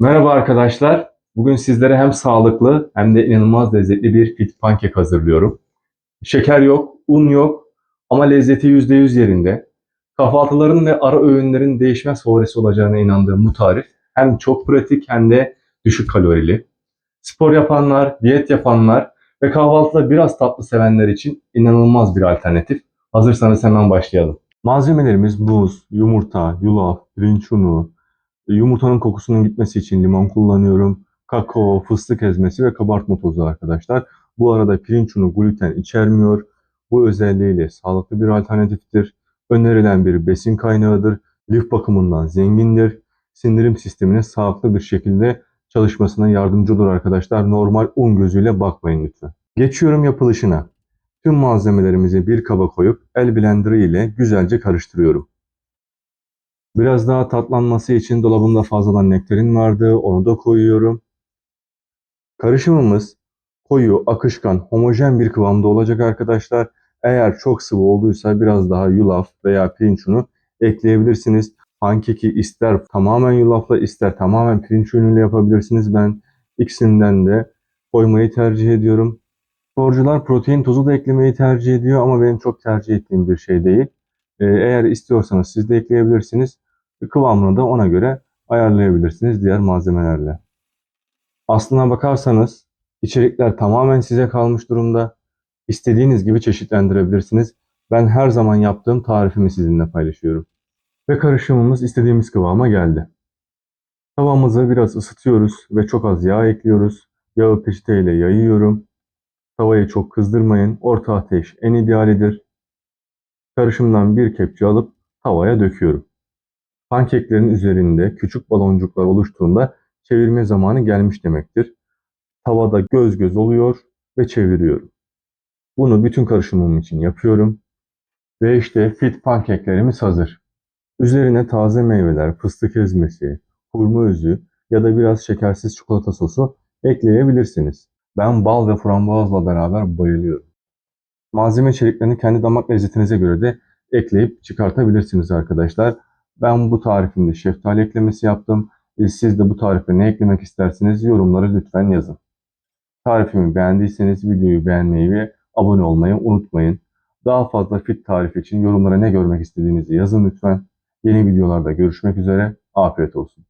Merhaba arkadaşlar. Bugün sizlere hem sağlıklı hem de inanılmaz lezzetli bir fit pankek hazırlıyorum. Şeker yok, un yok ama lezzeti %100 yerinde. Kahvaltıların ve ara öğünlerin değişmez favorisi olacağına inandığım bu tarif hem çok pratik hem de düşük kalorili. Spor yapanlar, diyet yapanlar ve kahvaltıda biraz tatlı sevenler için inanılmaz bir alternatif. Hazırsanız hemen başlayalım. Malzemelerimiz muz, yumurta, yulaf, pirinç unu, Yumurtanın kokusunun gitmesi için limon kullanıyorum. Kakao, fıstık ezmesi ve kabartma tozu arkadaşlar. Bu arada pirinç unu gluten içermiyor. Bu özelliğiyle sağlıklı bir alternatiftir. Önerilen bir besin kaynağıdır. Lif bakımından zengindir. Sindirim sistemine sağlıklı bir şekilde çalışmasına yardımcı olur arkadaşlar. Normal un gözüyle bakmayın lütfen. Geçiyorum yapılışına. Tüm malzemelerimizi bir kaba koyup el blenderı ile güzelce karıştırıyorum. Biraz daha tatlanması için dolabımda fazladan nektarin vardı. Onu da koyuyorum. Karışımımız koyu, akışkan, homojen bir kıvamda olacak arkadaşlar. Eğer çok sıvı olduysa biraz daha yulaf veya pirinç unu ekleyebilirsiniz. Pankeki ister tamamen yulafla ister tamamen pirinç unuyla yapabilirsiniz. Ben ikisinden de koymayı tercih ediyorum. Sporcular protein tozu da eklemeyi tercih ediyor ama benim çok tercih ettiğim bir şey değil. Ee, Eğer istiyorsanız siz de ekleyebilirsiniz. Kıvamını da ona göre ayarlayabilirsiniz diğer malzemelerle. Aslına bakarsanız içerikler tamamen size kalmış durumda. İstediğiniz gibi çeşitlendirebilirsiniz. Ben her zaman yaptığım tarifimi sizinle paylaşıyorum. Ve karışımımız istediğimiz kıvama geldi. Tavamızı biraz ısıtıyoruz ve çok az yağ ekliyoruz. Yağı peçeteyle yayıyorum. Tavayı çok kızdırmayın. Orta ateş en idealidir. Karışımdan bir kepçe alıp tavaya döküyorum. Pankeklerin üzerinde küçük baloncuklar oluştuğunda çevirme zamanı gelmiş demektir. Tavada göz göz oluyor ve çeviriyorum. Bunu bütün karışımım için yapıyorum. Ve işte fit pankeklerimiz hazır. Üzerine taze meyveler, fıstık ezmesi, hurma özü ya da biraz şekersiz çikolata sosu ekleyebilirsiniz. Ben bal ve frambuazla beraber bayılıyorum. Malzeme içeriklerini kendi damak lezzetinize göre de ekleyip çıkartabilirsiniz arkadaşlar. Ben bu tarifimde şeftali eklemesi yaptım. E, Siz de bu tarife ne eklemek isterseniz yorumlara lütfen yazın. Tarifimi beğendiyseniz videoyu beğenmeyi ve abone olmayı unutmayın. Daha fazla fit tarif için yorumlara ne görmek istediğinizi yazın lütfen. Yeni videolarda görüşmek üzere. Afiyet olsun.